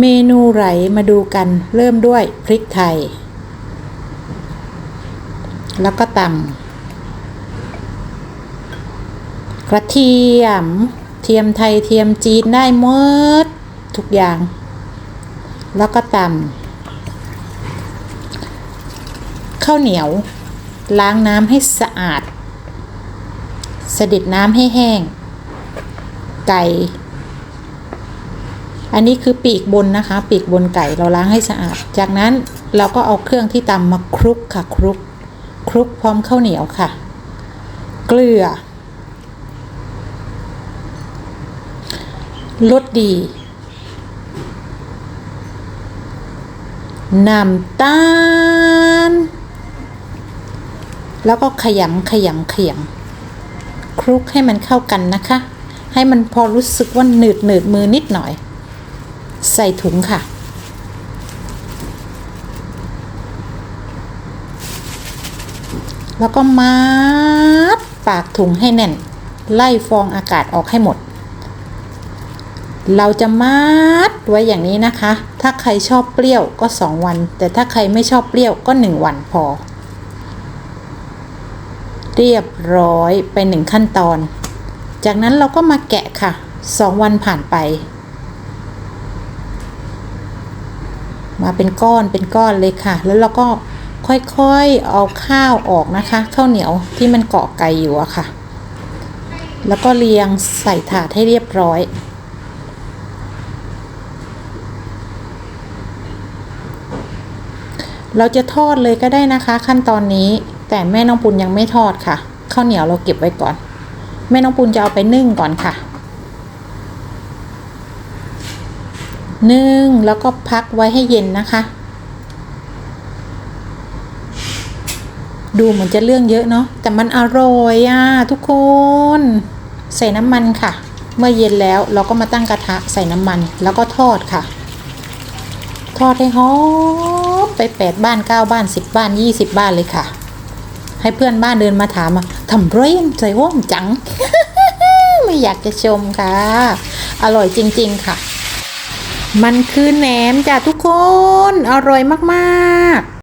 เมนูไหลมาดูกันเริ่มด้วยพริกไทย แล้วก็ตำกระเทียม เทียมไทยเทียมจีนได้หมดทุกอย่าง แล้วก็ตำข้าวเหนียว ล้างน้ำให้สะอาด สดิดน้ำให้แห้ง ไก่ อันนี้คือปีกบนนะคะ ปีกบนไก่เราล้างให้สะอาด จากนั้นเราก็เอาเครื่องที่ตำมาคลุกค่ะคลุกคลุกพร้อมข้าวเหนียวค่ะ เกลือรสดีน้ำตาล แล้วก็ขยำขยำขยำคลุกให้มันเข้ากันนะคะ ให้มันพอรู้สึกว่าหนืดหนืดมือนิดหน่อย ใส่ถุงค่ะ แล้วก็มัดปากถุงให้แน่น ไล่ฟองอากาศออกให้หมด เราจะมัดไว้อย่างนี้นะคะ ถ้าใครชอบเปรี้ยวก็ 2 วัน แต่ถ้าใครไม่ชอบเปรี้ยวก็ 1 วันพอ เรียบร้อยไปหนึ่งขั้นตอน จากนั้นเราก็มาแกะค่ะ 2 วันผ่านไป มาเป็นก้อนเป็นก้อนเลยค่ะ แล้วเราก็ค่อยๆเอาข้าวออกนะคะข้าวเหนียวที่มันเกาะไก่อยู่อะค่ะ แล้วก็เรียงใส่ถาดให้เรียบร้อยเราจะทอดเลยก็ได้นะคะ ขั้นตอนนี้แต่แม่น้องปุณยังไม่ทอดค่ะข้าวเหนียวเราเก็บไว้ก่อน แม่น้องปุณจะเอาไปนึ่งก่อนค่ะ นึ่งแล้วก็พักไว้ให้เย็นนะคะ ดูเหมือนจะเรื่องเยอะเนาะแต่มันอร่อยอะทุกคน ใส่น้ำมันค่ะ เมื่อเย็นแล้วเราก็มาตั้งกระทะใส่น้ำมันแล้วก็ทอดค่ะ ทอดให้หอมไปแปดบ้านเก้าบ้านสิบบ้านยี่สิบบ้านเลยค่ะ ให้เพื่อนบ้านเดินมาถามว่าทำไรใส่ห้อมจังไม่อยากจะชมค่ะ อร่อยจริง ๆ ค่ะ มันคือแหนมจ้ะทุกคน อร่อยมาก ๆ